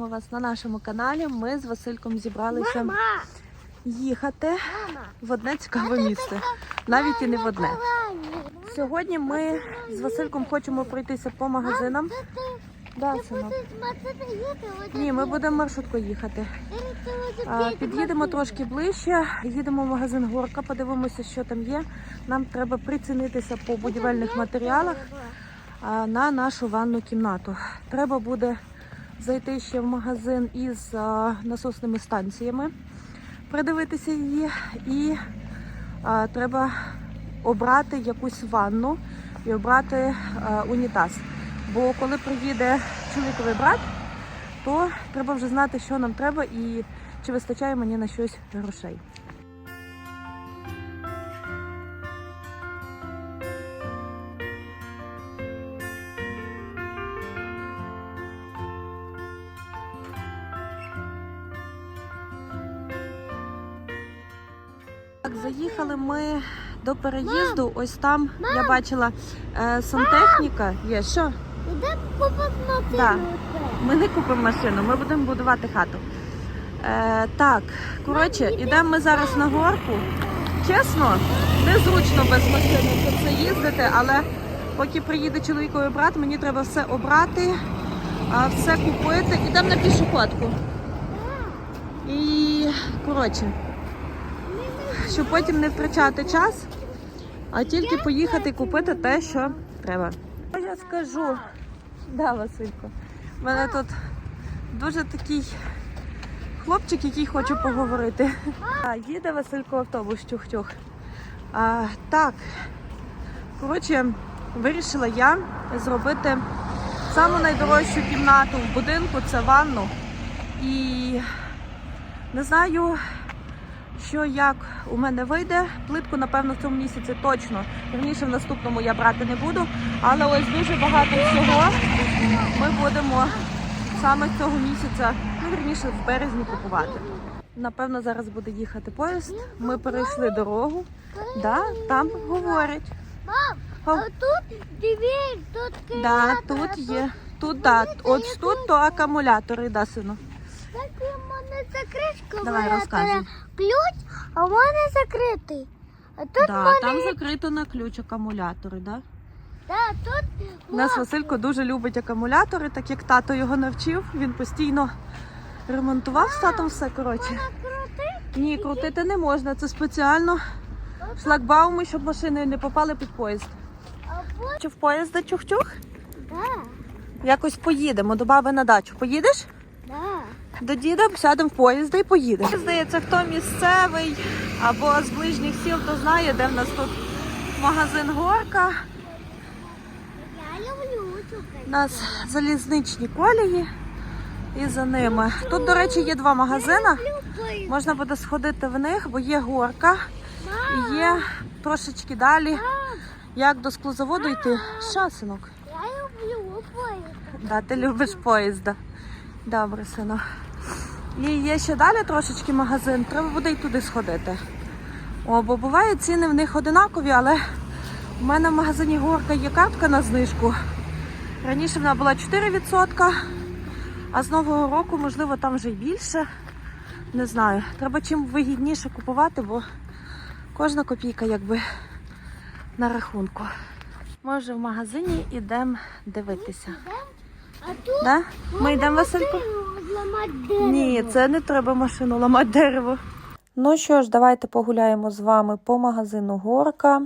Вітаємо вас на нашому каналі. Ми з Васильком зібралися Мама, їхати мама, в одне цікаве місце, навіть і не в одне. Сьогодні ми з Васильком хочемо пройтися по магазинам. Да, синок. Ні, ми будемо маршруткою їхати. А, Під'їдемо трошки ближче, їдемо в магазин Горка, подивимося, що там є. Нам треба прицінитися по будівельних матеріалах на нашу ванну кімнату. Треба буде зайти ще в магазин із насосними станціями, придивитися її, і а, треба обрати якусь ванну і обрати а, унітаз. Бо коли приїде чоловіковий брат, то треба вже знати, що нам треба і чи вистачає мені на щось грошей. Так, заїхали ми до переїзду. Ось там я бачила е, сантехніка. Є що? Купити Да. Ми не купимо машину, ми будемо будувати хату. Е, так, коротше, йдемо ми зараз на горку. Чесно, незручно без машини тут це їздити, але поки приїде чоловіковий брат, мені треба все обрати, все купити. Йдемо на пішоходку. І коротше, щоб потім не втрачати час, а тільки поїхати купити те, що треба. Я скажу, да, Василько. У мене тут дуже такий хлопчик, який хоче поговорити. А, їде Василько автобус чух-чух. А, так, коротше, вирішила я зробити саму найдорожчу кімнату в будинку це ванну. І не знаю, що як у мене вийде. Плитку, напевно, в цьому місяці точно. Вірніше в наступному я брати не буду. Але ось дуже багато всього ми будемо саме цього місяця, ну вірніше в березні купувати. Напевно, зараз буде їхати поїзд. Ми перейшли дорогу. Да, там говорять. Мам, а тут дивись, тут да, тут є. Тут да, от тут то акумулятори, да, сину. Так у. Давай, моя, розказуй. Ключ, а в мене закритий. А тут Да, мене... там закрито на ключ акумулятори, да. Да, тут... У нас Василько дуже любить акумулятори, так як тато його навчив. Він постійно ремонтував з татом все коротше. Ні, крутити не можна. Це спеціально шлагбауми, щоб машини не попали під поїзд. А вот, Чи в поїзд чух-чух? да, Якось поїдемо до баби на дачу. Поїдеш? До діда сядемо в поїзд і поїдемо. Здається, хто місцевий або з ближніх сіл, то знає, де в нас тут магазин Горка. У нас залізничні колії і за ними. Тут, до речі, є два магазини. Можна буде сходити в них, бо є горка і є трошечки далі. Як до склозаводу йти? Що, синок? Я люблю поїзд. Да, ти любиш поїзда. Добре, сину. І є ще далі трошечки магазин, треба буде й туди сходити. О, бо буває ціни в них одинакові, але в мене в магазині горка є картка на знижку. Раніше вона була 4%, а з нового року, можливо, там вже й більше. Не знаю. Треба чим вигідніше купувати, бо кожна копійка якби на рахунку. Може, в магазині йдемо дивитися. Тут Да? Ми йдемо, Васильку? Ні, це не треба машину ламати дерево. Ну що ж, давайте погуляємо з вами по магазину Горка.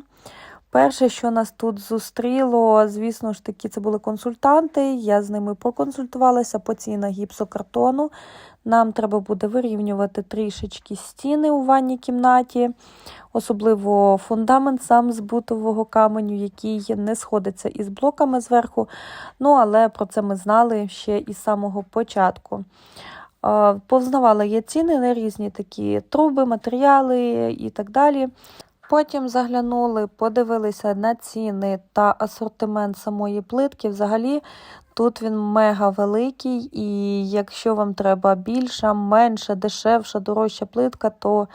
Перше, що нас тут зустріло, звісно ж таки, це були консультанти. Я з ними проконсультувалася по цінах гіпсокартону. Нам треба буде вирівнювати трішечки стіни у ванній кімнаті, особливо фундамент сам з бутового каменю, який не сходиться із блоками зверху. Ну, але про це ми знали ще із самого початку. Е, Повзнавала я ціни на різні такі труби, матеріали і так далі. Потім заглянули, подивилися на ціни та асортимент самої плитки. Взагалі, тут він мега великий, і якщо вам треба більша, менша, дешевша, дорожча плитка, то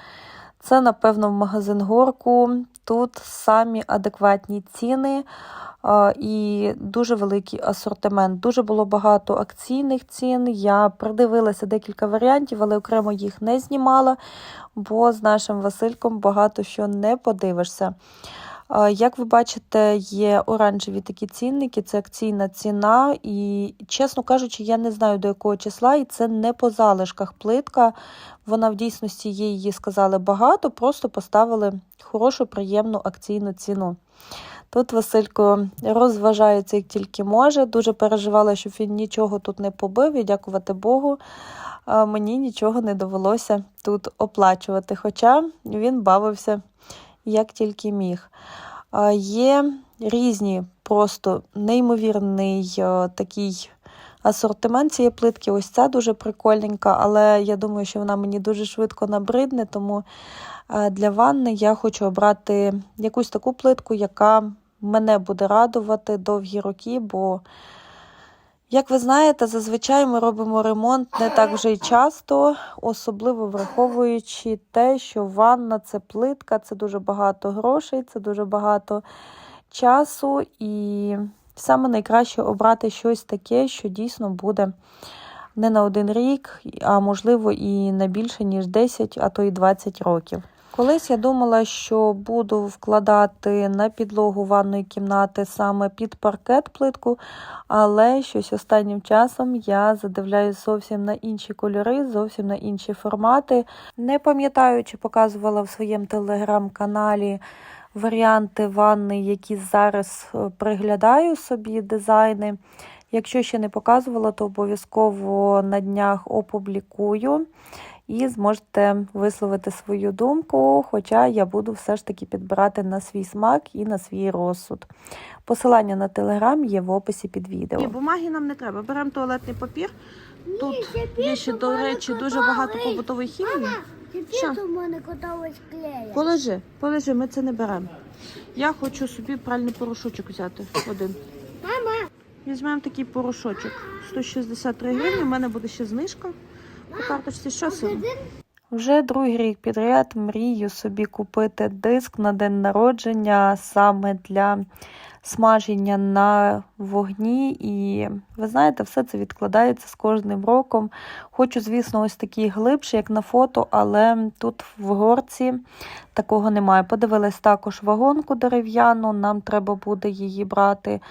Це, напевно, в магазин горку. Тут самі адекватні ціни і дуже великий асортимент. Дуже було багато акційних цін. Я придивилася декілька варіантів, але окремо їх не знімала, бо з нашим Васильком багато що не подивишся. Як ви бачите, є оранжеві такі цінники, це акційна ціна. І, чесно кажучи, я не знаю до якого числа, і це не по залишках плитка. Вона в дійсності є, її сказали багато, просто поставили хорошу, приємну акційну ціну. Тут Василько розважається як тільки може. Дуже переживала, щоб він нічого тут не побив, і дякувати Богу. Мені нічого не довелося тут оплачувати, хоча він бавився як тільки міг. Є різні, просто неймовірний такий асортимент цієї плитки. Ось ця дуже прикольненька, але я думаю, що вона мені дуже швидко набридне, тому е, для ванни я хочу обрати якусь таку плитку, яка мене буде радувати довгі роки, бо, як ви знаєте, зазвичай ми робимо ремонт не так вже й часто, особливо враховуючи те, що ванна це плитка, це дуже багато грошей, це дуже багато часу, і саме найкраще обрати щось таке, що дійсно буде не на один рік, а можливо і на більше, ніж 10, а то й 20 років. Колись я думала, що буду вкладати на підлогу ванної кімнати саме під паркет плитку, але щось останнім часом я задивляюсь зовсім на інші кольори, зовсім на інші формати. Не пам'ятаю, чи показувала в своєму телеграм-каналі варіанти ванни, які зараз е, приглядаю собі дизайни. Якщо ще не показувала, то обов'язково на днях опублікую і зможете висловити свою думку, хоча я буду все ж таки підбирати на свій смак і на свій розсуд. Посилання на телеграм є в описі під відео. Ні, бумаги нам не треба. Беремо туалетний папір. Тут є ще, до речі, дуже багато побутової хімії. Що? Мене котовий клея. Положи, положи, ми це не беремо. Я хочу собі пральний порошочок взяти один. Мама, Візьмемо такий порошочок. 163 гривні. У мене буде ще знижка по карточці. Що сьогодні? Вже другий рік підряд мрію собі купити диск на день народження саме для смаження на вогні. І ви знаєте, все це відкладається з кожним роком. Хочу, звісно, ось такий глибший, як на фото, але тут в горці такого немає. Подивилась також вагонку дерев'яну, нам треба буде її брати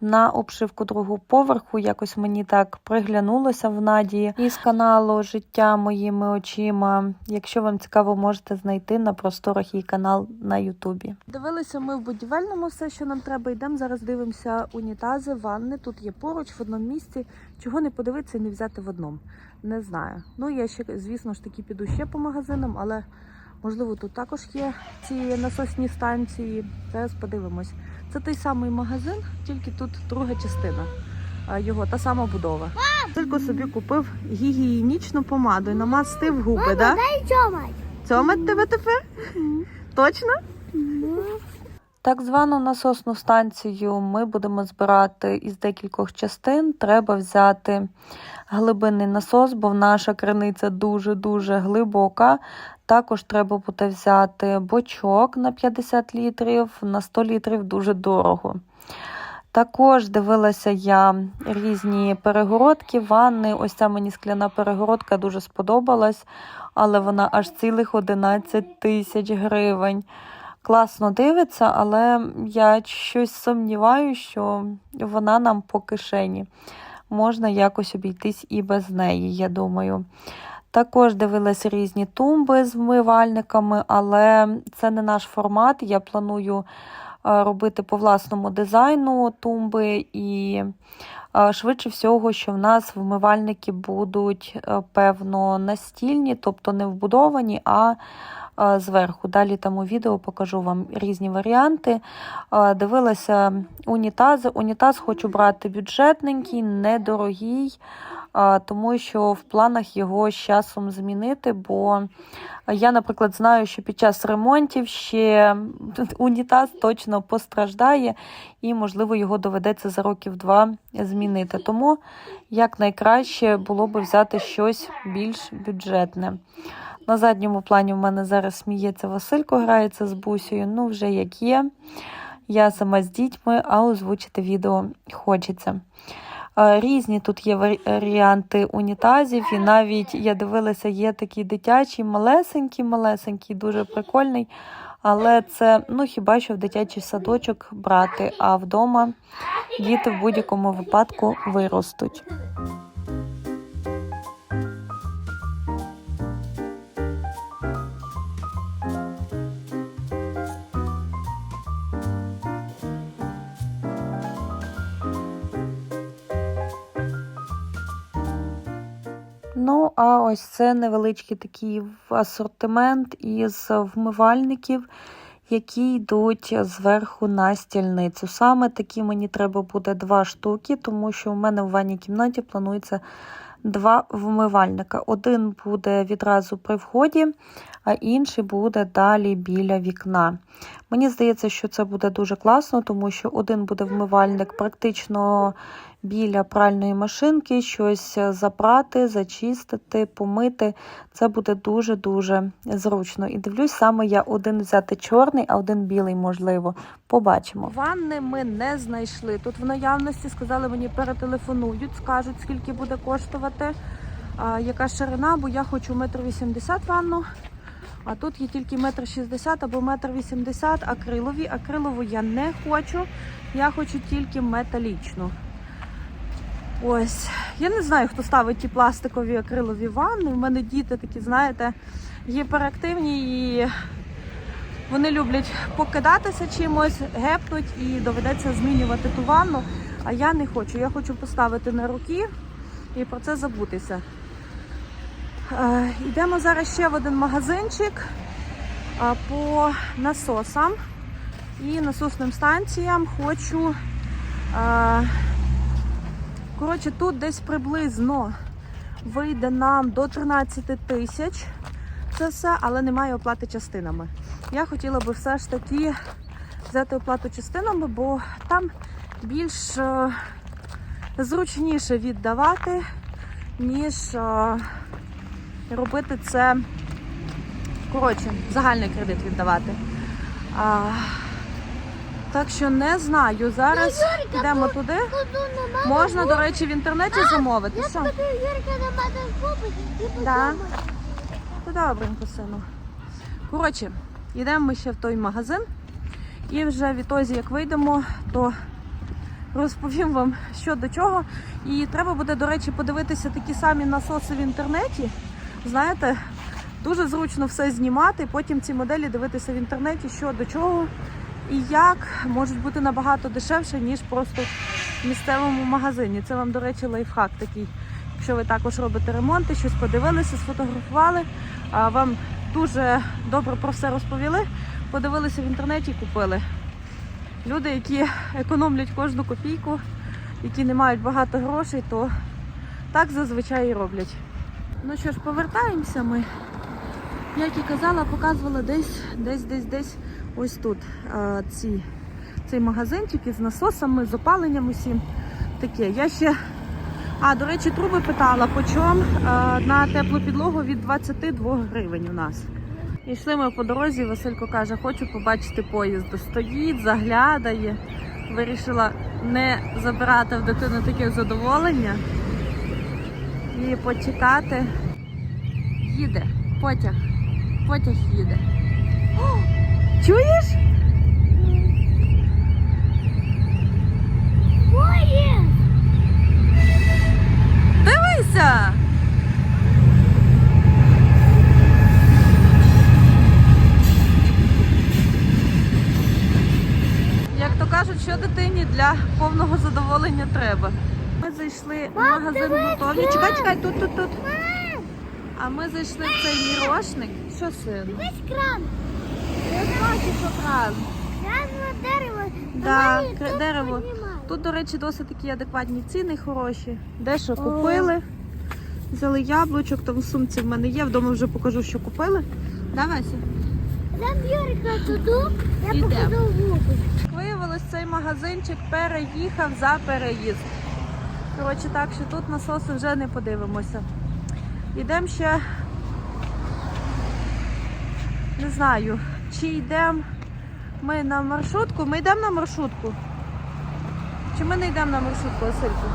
на обшивку другого поверху. Якось мені так приглянулося в Наді із каналу Життя моїми очима. Якщо вам цікаво, можете знайти на просторах її канал на Ютубі. Дивилися ми в будівельному все, що нам треба. Йдемо зараз. Дивимося унітази, ванни. Тут є поруч в одному місці. Чого не подивитися і не взяти в одному. Не знаю. Ну я ще, звісно ж таки, піду ще по магазинам, але можливо тут також є ці насосні станції. Зараз подивимось. Це той самий магазин, тільки тут друга частина його, та сама будова. Тільки собі купив гігієнічну помаду і намастив губи, мама, да? дай чомать. Цьомать тебе тепер? Точно? Так звану насосну станцію ми будемо збирати із декількох частин. Треба взяти глибинний насос, бо наша криниця дуже-дуже глибока. Також треба буде взяти бочок на 50 літрів, на 100 літрів дуже дорого. Також дивилася я різні перегородки, ванни. Ось ця мені скляна перегородка дуже сподобалась, але вона аж цілих 11 тисяч гривень. Класно дивиться, але я щось сумніваюся, що вона нам по кишені. Можна якось обійтись і без неї, я думаю. Також дивилася різні тумби з вмивальниками, але це не наш формат. Я планую е, робити по власному дизайну тумби, і е, швидше всього, що в нас вмивальники будуть, е, певно, настільні, тобто не вбудовані, а зверху. Далі там у відео покажу вам різні варіанти. Дивилася унітази. Унітаз хочу брати бюджетненький, недорогий тому що в планах його з часом змінити, бо я, наприклад, знаю, що під час ремонтів ще унітаз точно постраждає, і, можливо, його доведеться за років два змінити. Тому як найкраще було б взяти щось більш бюджетне. На задньому плані в мене зараз сміється Василько, грається з бусею. Ну, вже як є. Я сама з дітьми, а озвучити відео хочеться. Різні тут є варіанти унітазів, і навіть я дивилася, є такий дитячий, малесенький, малесенький, дуже прикольний. Але це ну хіба що в дитячий садочок брати, а вдома діти в будь-якому випадку виростуть. Ну, а ось це невеличкий такий асортимент із вмивальників, які йдуть зверху на стільницю. Саме такі мені треба буде два штуки, тому що у мене в ванній кімнаті планується два вмивальника. Один буде відразу при вході, а інший буде далі біля вікна. Мені здається, що це буде дуже класно, тому що один буде вмивальник практично біля пральної машинки, щось запрати, зачистити, помити. Це буде дуже-дуже зручно. І дивлюсь, саме я один взяти чорний, а один білий, можливо. Побачимо. Ванни ми не знайшли. Тут в наявності сказали мені перетелефонують, скажуть, скільки буде коштувати, яка ширина, бо я хочу метр вісімдесят ванну. А тут є тільки метр шістдесят або метр вісімдесят акрилові. Акрилову я не хочу. Я хочу тільки металічну. Ось, я не знаю, хто ставить ті пластикові акрилові ванни. У мене діти такі, знаєте, гіперактивні і вони люблять покидатися чимось, гепнуть і доведеться змінювати ту ванну. А я не хочу. Я хочу поставити на руки і про це забутися. Е, Йдемо зараз ще в один магазинчик е, по насосам і насосним станціям. Хочу. е, Коротше, тут десь приблизно вийде нам до 13 тисяч. Це все, але немає оплати частинами. Я хотіла би все ж таки взяти оплату частинами, бо там більш зручніше віддавати, ніж робити це, коротше, загальний кредит віддавати. А, так що не знаю. Зараз Юрка, йдемо туди. Можна, до речі, в інтернеті замовити. Я? Юрка на мене купить і Да. То добренько, сину. Коротше, йдемо ми ще в той магазин. І вже відтоді, як вийдемо, то розповім вам, що до чого. І треба буде, до речі, подивитися такі самі насоси в інтернеті. Знаєте, дуже зручно все знімати, потім ці моделі дивитися в інтернеті, що до чого і як можуть бути набагато дешевше, ніж просто в місцевому магазині. Це вам, до речі, лайфхак такий. Якщо ви також робите ремонти, щось подивилися, сфотографували, вам дуже добре про все розповіли, подивилися в інтернеті і купили. Люди, які економлять кожну копійку, які не мають багато грошей, то так зазвичай і роблять. Ну що ж, повертаємося ми. Як і казала, показувала десь, десь, десь, десь ось тут а, ці, цей магазинчик із насосами, з опаленням усім. Таке. Я ще а, до речі, труби питала, по чому на теплу підлогу від 22 гривень у нас. І йшли ми по дорозі, Василько каже, хочу побачити поїзд. Стоїть, заглядає. Вирішила не забирати в дитину таке задоволення і почекати. Їде, потяг, потяг їде. О, чуєш? Поїзд! Дивися! Як то кажуть, що дитині для повного задоволення треба. Зайшли в магазин готові. Чекай, чекай, тут, тут, тут. А ми зайшли в цей мірошник. Що сину? Весь кран. Я бачу, що кран. Кран на дерево. Да, Давай тут дерево. піднімай. Тут, до речі, досить такі адекватні ціни хороші. Дещо купили. Взяли яблучок, там в сумці в мене є, вдома вже покажу, що купили. Давайся. Там Юрка туди, я Ідемо. покажу вуку. Виявилось, цей магазинчик переїхав за переїзд. Коротше, так що тут насоси вже не подивимося. Йдемо ще Не знаю, чи йдемо ми на маршрутку. Ми йдемо на маршрутку. Чи ми не йдемо на маршрутку, Васильку?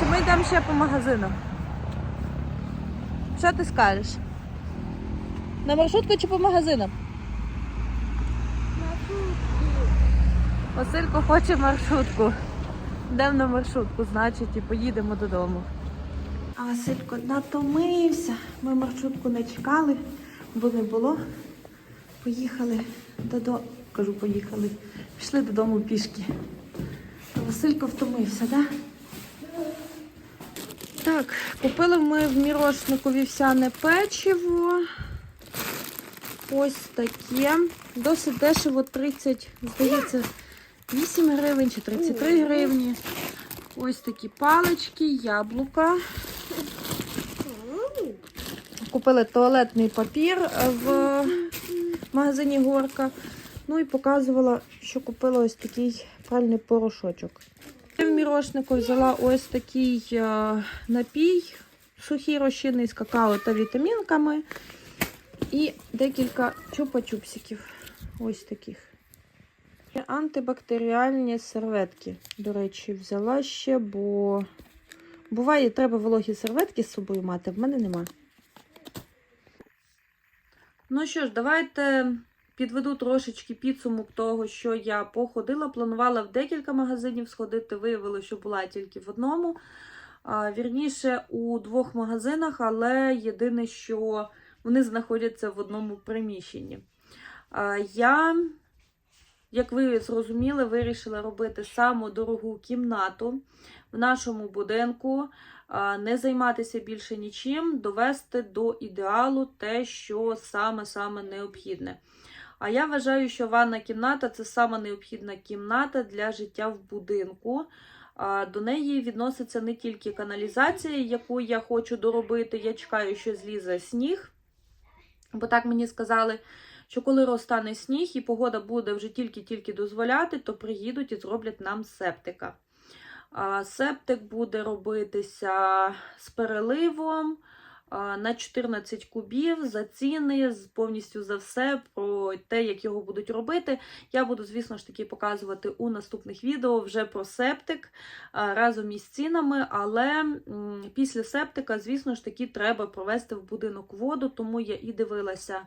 Чи ми йдемо ще по магазинам? Що ти скажеш? На маршрутку чи по магазинам? Василько хоче маршрутку. Йдемо на маршрутку, значить, і поїдемо додому. А Василько натомився. Ми маршрутку не чекали, бо не було. Поїхали додому. Кажу, поїхали. Пішли додому пішки. А Василько втомився, так? Так, купили ми в мірошнику вівсяне печиво. Ось таке. Досить дешево 30, здається, 8 гривень чи 33 гривні. Ось такі палички, яблука. Купили туалетний папір в магазині Горка. Ну і показувала, що купила ось такий пральний порошочок. В мірошнику взяла ось такий е, напій, сухий розчинний з какао та вітамінками. І декілька чупа-чупсиків. Ось таких. Антибактеріальні серветки, до речі, взяла ще, бо буває, треба вологі серветки з собою мати, в мене нема. Ну що ж, давайте підведу трошечки підсумок того, що я походила. Планувала в декілька магазинів сходити, виявилося, що була тільки в одному. Вірніше, у двох магазинах, але єдине, що вони знаходяться в одному приміщенні. Я, як ви зрозуміли, вирішила робити саму дорогу кімнату в нашому будинку, не займатися більше нічим, довести до ідеалу те, що саме-саме необхідне. А я вважаю, що ванна кімната це саме необхідна кімната для життя в будинку. До неї відноситься не тільки каналізація, яку я хочу доробити. Я чекаю, що злізе сніг. Бо так мені сказали, що коли розтане сніг і погода буде вже тільки-тільки дозволяти, то приїдуть і зроблять нам септика. Септик буде робитися з переливом на 14 кубів за ціни, повністю за все про те, як його будуть робити. Я буду, звісно ж таки, показувати у наступних відео вже про септик разом із цінами, але після септика, звісно ж таки, треба провести в будинок воду, тому я і дивилася.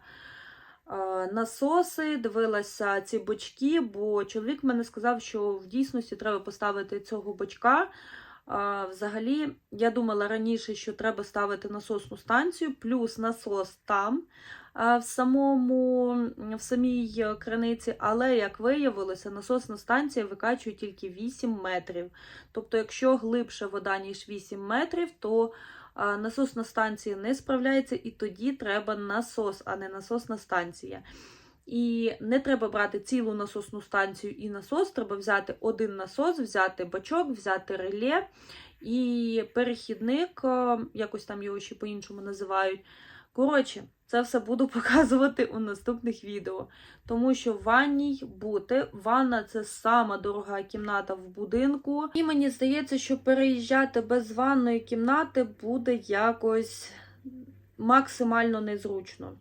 А, Насоси, дивилася ці бочки, бо чоловік мене сказав, що в дійсності треба поставити цього бочка. Взагалі, я думала раніше, що треба ставити насосну станцію, плюс насос там, в, самому, в самій е, криниці, але, як виявилося, насосна станція викачує тільки 8 метрів. Тобто, якщо глибше вода, ніж 8 метрів, то насосна станція не справляється, і тоді треба насос, а не насосна станція. І не треба брати цілу насосну станцію і насос, треба взяти один насос, взяти бачок, взяти реле і перехідник, якось там його ще по-іншому називають. Коротше, це все буду показувати у наступних відео. Тому що в ванній бути. Ванна це сама дорога кімната в будинку. І мені здається, що переїжджати без ванної кімнати буде якось максимально незручно.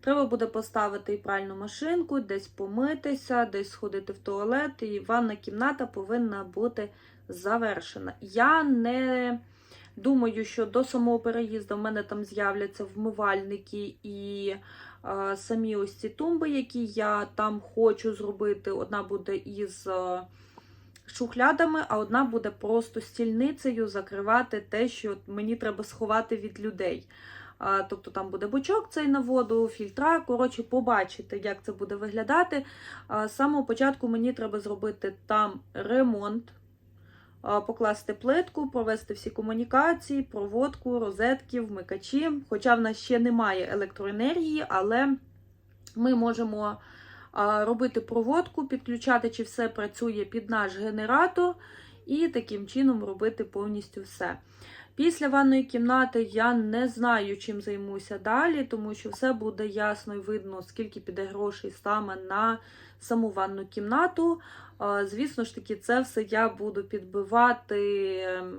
Треба буде поставити і пральну машинку, десь помитися, десь сходити в туалет, і ванна кімната повинна бути завершена. Я не думаю, що до самого переїзду в мене там з'являться вмивальники і е, самі ось ці тумби, які я там хочу зробити. Одна буде із е, шухлядами, а одна буде просто стільницею закривати те, що мені треба сховати від людей. А, Тобто там буде бочок цей на воду, фільтра. Коротше, побачите, як це буде виглядати. А, З самого початку мені треба зробити там ремонт, покласти плитку, провести всі комунікації, проводку, розетки, вмикачі. Хоча в нас ще немає електроенергії, але ми можемо робити проводку, підключати, чи все працює під наш генератор, і таким чином робити повністю все. Після ванної кімнати я не знаю, чим займуся далі, тому що все буде ясно і видно, скільки піде грошей саме на саму ванну кімнату. Звісно ж таки, це все я буду підбивати ем,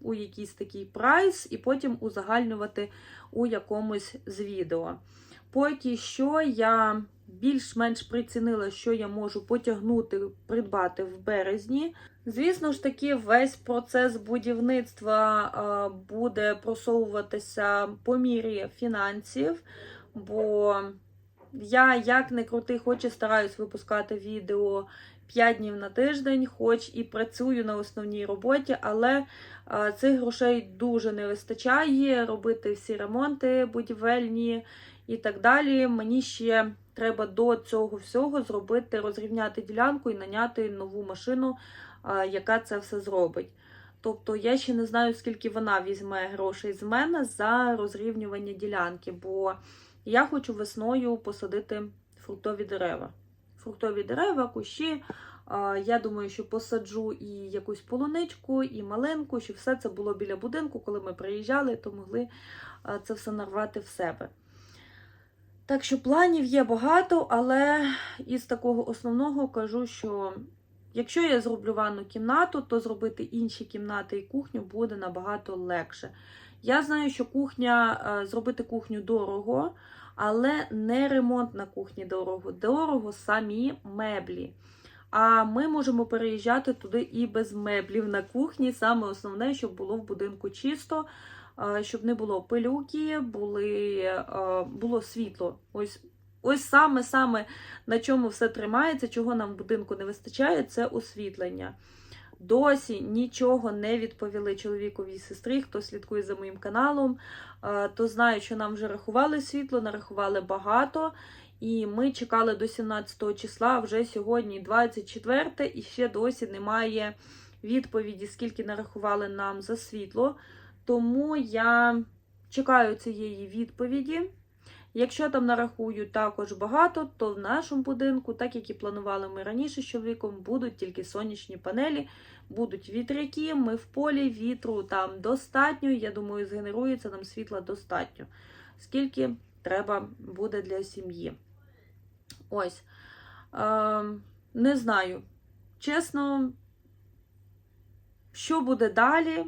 у якийсь такий прайс і потім узагальнювати у якомусь з відео. Поки що я більш-менш прицінила, що я можу потягнути, придбати в березні. Звісно ж таки, весь процес будівництва е, буде просовуватися по мірі фінансів, бо я як не крути, хоч і стараюсь випускати відео 5 днів на тиждень, хоч і працюю на основній роботі, але е, цих грошей дуже не вистачає робити всі ремонти будівельні і так далі. Мені ще треба до цього всього зробити, розрівняти ділянку і наняти нову машину, яка це все зробить. Тобто я ще не знаю, скільки вона візьме грошей з мене за розрівнювання ділянки, бо я хочу весною посадити фруктові дерева. Фруктові дерева, кущі. Я думаю, що посаджу і якусь полуничку, і маленьку, щоб все це було біля будинку, коли ми приїжджали, то могли це все нарвати в себе. Так що планів є багато, але із такого основного кажу, що якщо я зроблю ванну кімнату, то зробити інші кімнати і кухню буде набагато легше. Я знаю, що кухня, е, зробити кухню дорого, але не ремонт на кухні дорого. Дорого самі меблі. А ми можемо переїжджати туди і без меблів на кухні. Саме основне, щоб було в будинку чисто, е, щоб не було пилюки, були, е, було світло. Ось ось саме саме на чому все тримається, чого нам в будинку не вистачає, це освітлення. Досі нічого не відповіли чоловіковій сестрі, хто слідкує за моїм каналом, е, то знає, що нам вже рахували світло, нарахували багато. І ми чекали до 17 числа, вже сьогодні 24, і ще досі немає відповіді, скільки нарахували нам за світло. Тому я чекаю цієї відповіді. Якщо там нарахують також багато, то в нашому будинку, так як і планували ми раніше з чоловіком, будуть тільки сонячні панелі, будуть вітряки, ми в полі, вітру там достатньо. Я думаю, згенерується нам світла достатньо. Скільки треба буде для сім'ї. Ось. Е, не знаю. Чесно, що буде далі?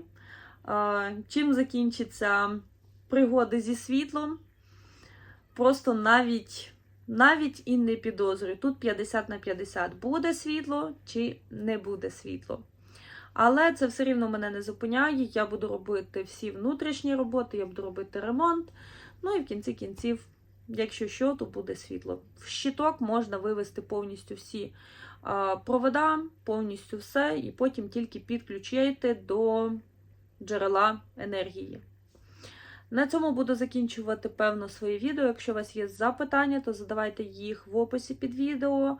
Е, чим закінчаться пригоди зі світлом? Просто навіть навіть і не підозрюю. Тут 50 на 50 буде світло чи не буде світло. Але це все рівно мене не зупиняє. Я буду робити всі внутрішні роботи, я буду робити ремонт. Ну і в кінці кінців, якщо що, то буде світло. В щиток можна вивести повністю всі провода, повністю все, і потім тільки підключити до джерела енергії. На цьому буду закінчувати певно своє відео. Якщо у вас є запитання, то задавайте їх в описі під відео.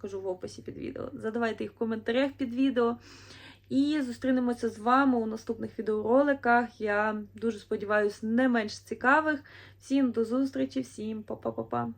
Кажу в описі під відео. Задавайте їх в коментарях під відео. І зустрінемося з вами у наступних відеороликах. Я дуже сподіваюся, не менш цікавих. Всім до зустрічі, всім па-па-па-па.